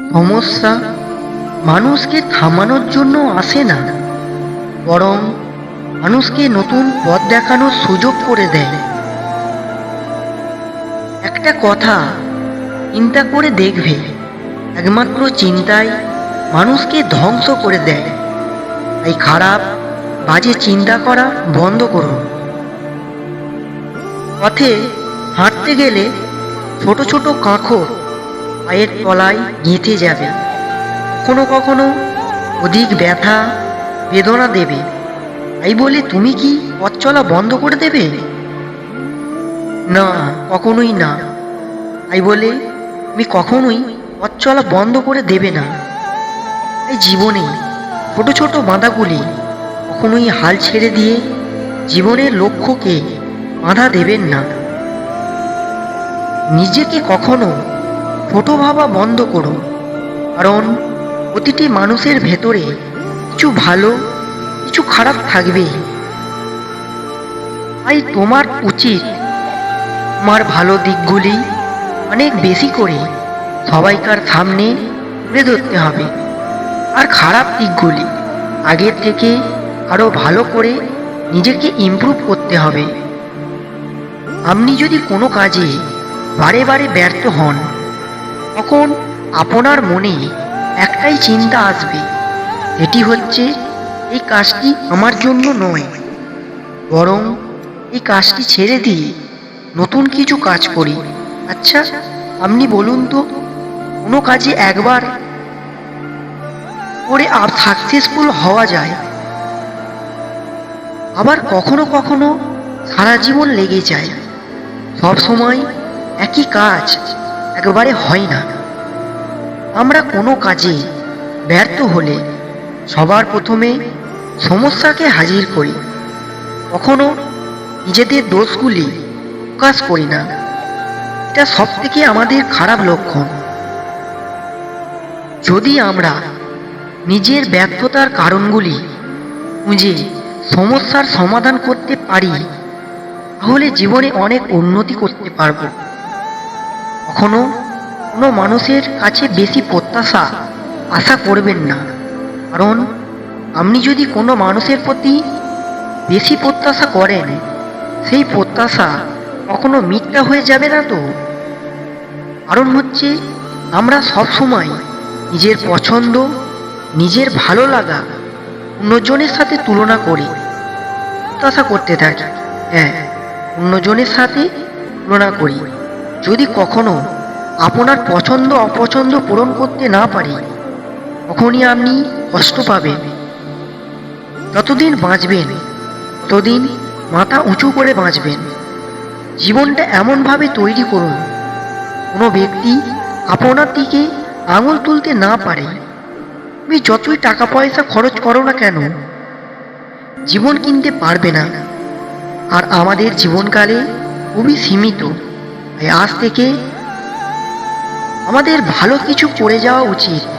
সমস্যা মানুষকে থামানোর জন্য আসে না, বরং মানুষকে নতুন পথ দেখানোর সুযোগ করে দেয়। একটা কথা চিন্তা করে দেখবে, একমাত্র চিন্তাই মানুষকে ধ্বংস করে দেয়। তাই খারাপ, বাজে চিন্তা করা বন্ধ করুন। পথে হাঁটতে গেলে ছোট ছোট কাঁকর পায়ের তলায় গেঁথে যাবে। কখনো কখনো অধিক ব্যথা, বেদনা দেবে। তাই বলে তুমি কি পথ চলা বন্ধ করে দেবে? না, কখনোই না। তাই বলে তুমি কখনোই পথ চলা বন্ধ করে দেবে না। তাই জীবনে ছোট ছোট বাঁধাগুলি কখনোই হাল ছেড়ে দিয়ে জীবনের লক্ষ্যকে বাধা দেবেন না। নিজেকে কখনো ছোট ভাবা বন্ধ করো। কারণ প্রতিটি মানুষের ভেতরে কিছু ভালো, কিছু খারাপ থাকবে। তাই তোমার উচিত তোমার ভালো দিকগুলি অনেক বেশি করে সবাইকার সামনে তুলে ধরতে হবে। আর খারাপ দিকগুলি আগের থেকে আরও ভালো করে নিজেকে ইমপ্রুভ করতে হবে। আপনি যদি কোনো কাজে বারে বারে ব্যর্থ হন তখন আপনার মনে একটাই চিন্তা আসবে, এটি হচ্ছে এই কাজটি আমার জন্য নয়, বরং এই কাজটি ছেড়ে দিয়ে নতুন কিছু কাজ করি। আচ্ছা আপনি বলুন তো, কোনো কাজে একবার করে আর সাকসেসফুল হওয়া যায়? আবার কখনো কখনো সারা জীবন লেগে যায়। সব সময় একই কাজ একবারে হয় না। আমরা কোনো কাজে ব্যর্থ হলে সবার প্রথমে সমস্যাকে হাজির করি। কখনো নিজেদের দোষগুলি প্রকাশ করি না। এটা সব থেকে আমাদের খারাপ লক্ষণ। যদি আমরা নিজের ব্যর্থতার কারণগুলি খুঁজে সমস্যার সমাধান করতে পারি, তাহলে জীবনে অনেক উন্নতি করতে পারব। কখনো কোনো মানুষের কাছে বেশি প্রত্যাশা আশা করবেন না। কারণ আপনি যদি কোনো মানুষের প্রতি বেশি প্রত্যাশা করেন, সেই প্রত্যাশা কখনো মিথ্যা হয়ে যাবে না তো? কারণ হচ্ছে আমরা সব সময় নিজের পছন্দ, নিজের ভালো লাগা অন্যজনের সাথে তুলনা করি, প্রত্যাশা করতে থাকি। হ্যাঁ অন্যজনের সাথে তুলনা করি। যদি কখনো আপনার পছন্দ অপছন্দ পূরণ করতে না পারি, তখনই আপনি কষ্ট পাবেন। যতদিন বাঁচবেন, ততদিন মাথা উঁচু করে বাঁচবেন। জীবনটা এমনভাবে তৈরি করুন, কোনো ব্যক্তি আপনার দিকে আঙুল তুলতে না পারে। তুমি যতই টাকা পয়সা খরচ করো না কেন, জীবন কিনতে পারবে না। আর আমাদের জীবনকালে খুবই সীমিত। আজ থেকে আমাদের ভালো কিছু করে যাওয়া উচিত।